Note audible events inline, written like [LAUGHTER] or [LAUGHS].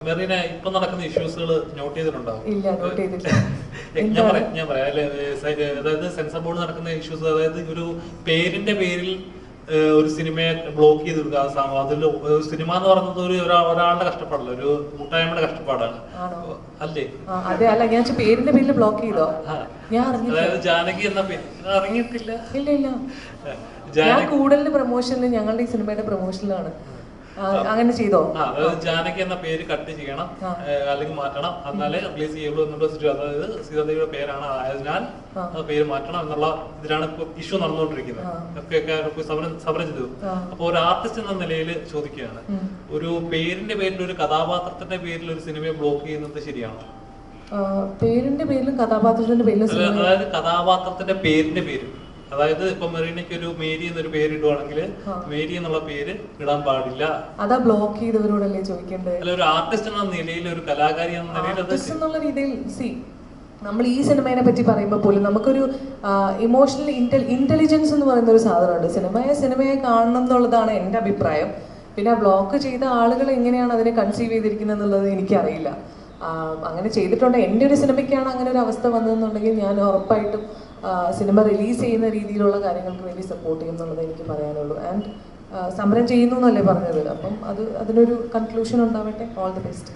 മെറീന ഇപ്പൊ നടക്കുന്ന ഇഷ്യൂസുകൾ നോട്ട് ചെയ്തിട്ടുണ്ടാവും. [LAUGHS] ഞാൻ പറയാം ഞാൻ പറയാം. അതായത് സെൻസർ ബോർഡ് നടക്കുന്ന ഇഷ്യൂസ് അതായത് ഒരു പേരിന്റെ പേരിൽ ഒരു സിനിമയെ ബ്ലോക്ക് ചെയ്ത് കൊടുക്കുക സംഭവം അതിൽ ഒരു സിനിമ എന്ന് പറയുന്നത് ഒരു ഒരാ- ഒരാളുടെ കഷ്ടപ്പാടല്ല ഒരു കൂട്ടായ്മയുടെ കഷ്ടപ്പാടാണ്? അല്ലേ? അതെ അല്ല ഞാൻ പേരിന്റെ പേരിൽ ബ്ലോക്ക് ചെയ്തോ? ഞാൻ അതായത് ജാനകി എന്ന പേര് അറിഞ്ഞിട്ടില്ല. ഇല്ല ഇല്ല. ഞാൻ കൂടുതൽ പ്രൊമോഷനിൽ ഞങ്ങളുടെ ഈ സിനിമയുടെ പ്രൊമോഷനിലാണ് അങ്ങനെ ചെയ്തോ? ജാനകി എന്ന പേര് കട്ട് ചെയ്യണം. അല്ലെങ്കിൽ മാറ്റണം. എന്നാലേ റിലീസ് ചെയ്യുള്ളൂ എന്നുള്ള സിറ്റുവേഷൻ അതായത് സീതാദേവിയുടെ പേരാണ് ആയതിനാൽ പേര് മാറ്റണം എന്നുള്ള ഇതിലാണ് ഇപ്പൊ ഇഷ്യൂ നടന്നുകൊണ്ടിരിക്കുന്നത്. സമരം സമരം ചെയ്തു. അപ്പൊ ഒരു ആർട്ടിസ്റ്റ് എന്ന നിലയിൽ ചോദിക്കുകയാണ്. ഒരു പേരിന്റെ പേരിൽ ഒരു കഥാപാത്രത്തിന്റെ പേരിൽ ഒരു സിനിമയെ ബ്ലോക്ക് ചെയ്യുന്നത് ശരിയാണോ? പേരിന്റെ പേരിലും കഥാപാത്രത്തിന്റെ പേരിലും അതായത് കഥാപാത്രത്തിന്റെ പേരിന്റെ പേര് അതായത് ഇപ്പൊ മെറീനയ്ക്ക് ഒരു മേരി എന്നൊരു പേര് ഇടുവാണെങ്കിൽ മേരി എന്നുള്ള പേര് ഇടാൻ പാടില്ല. അതാ ബ്ലോക്ക് ചെയ്തവരോടല്ലേ ചോദിക്കേണ്ടത്? അല്ല ഒരു ആർട്ടിസ്റ്റ് എന്ന നിലയിൽ ഒരു കലാകാരി എന്ന നിലയിൽ ആർട്ടിസ്റ്റ് എന്നുള്ള രീതിയിൽ സി നമ്മൾ ഈ സിനിമയെ പറ്റി പറയുമ്പോൾ പോലും നമുക്കൊരു ഇമോഷണൽ ഇന്റലിജൻസ് എന്ന് പറയുന്ന ഒരു സാധനമുണ്ട്. സിനിമയെ സിനിമയെ കാണണം എന്നുള്ളതാണ് എന്റെ അഭിപ്രായം. പിന്നെ ബ്ലോക്ക് ചെയ്ത ആളുകൾ എങ്ങനെയാണ് അതിനെ കൺസീവ് ചെയ്തിരിക്കുന്നത് എന്നുള്ളത് എനിക്കറിയില്ല. അങ്ങനെ ചെയ്തിട്ടുണ്ട്. എന്റെ ഒരു സിനിമയ്ക്കാണ് അങ്ങനെ ഒരു അവസ്ഥ വന്നതെന്നുണ്ടെങ്കിൽ ഞാൻ ഉറപ്പായിട്ടും സിനിമ റിലീസ് ചെയ്യുന്ന രീതിയിലുള്ള കാര്യങ്ങൾക്ക് വേണ്ടി സപ്പോർട്ട് ചെയ്യും എന്നുള്ളത് എനിക്ക് പറയാനുള്ളൂ. ആൻഡ് സമരം ചെയ്യുന്നു എന്നല്ലേ പറഞ്ഞത്. അപ്പം അത് അതിനൊരു കൺക്ലൂഷൻ ഉണ്ടാവട്ടെ. All the best